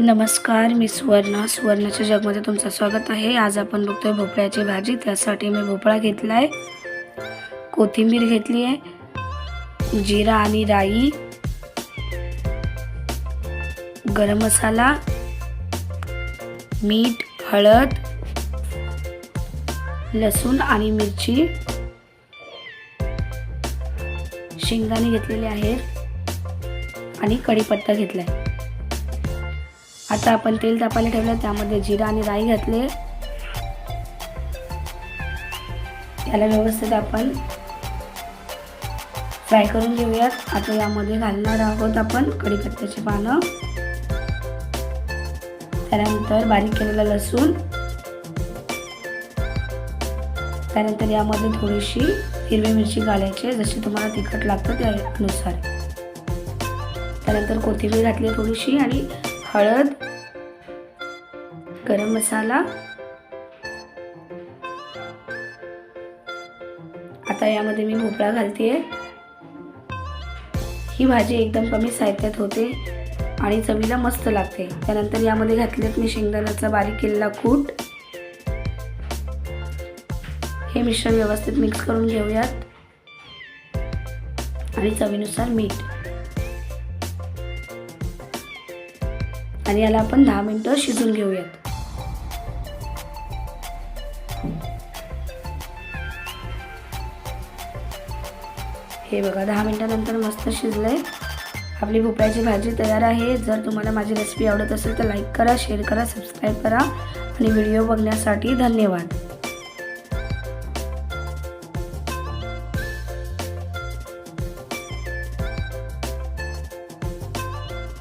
नमस्कार मी सुवर्णा. सुवर्णाच्या जगमध्ये तुमचं स्वागत आहे. आज आपण बघतोय भोपळ्याची भाजी. त्यासाठी मी भोपळा घेतला आहे कोथिंबीर घेतली आहे. जिरा आणि राई. गरम मसाला. मीठ हळद लसूण आणि मिरची. शेंगदाणे घेतलेले आहेत. आणि कढीपत्ता आहे आता आपण तेल तापायला ठेवलं त्यामध्ये जिरा आणि राई घातले. त्याला व्यवस्थित आपण फ्राय करून घेऊयात. आता यामध्ये घालणार आहोत आपण कढीपत्त्याची पानं. त्यानंतर बारीक केलेला लसूण. त्यानंतर यामध्ये थोडीशी हिरवी मिरची घालायची जशी तुम्हाला तिखट लागतं त्यानुसार त्यानंतर कोथिंबीर घातली थोडीशी आणि हळद गरम मसाला. आता यामध्ये मी भोपळा घालते ही भाजी एकदम कमी साहित्यात होते आणि चवीला मस्त लागते. त्यानंतर यामध्ये घातलेत मी शेंगदाण्याचा बारीक केलेला कूट. हे मिश्रण व्यवस्थित मिक्स करून घेऊयात. आणि चवीनुसार मीठ. आणि याला आपण दहा मिनटं शिजून घेऊयात. हे बघा दहा मिनटानंतर मस्त शिजलंय. आपली भोपळ्याची भाजी तयार आहे. जर तुम्हाला माझी रेसिपी आवडत असेल तर लाईक करा शेअर करा सबस्क्राईब करा. आणि व्हिडिओ बघण्यासाठी धन्यवाद.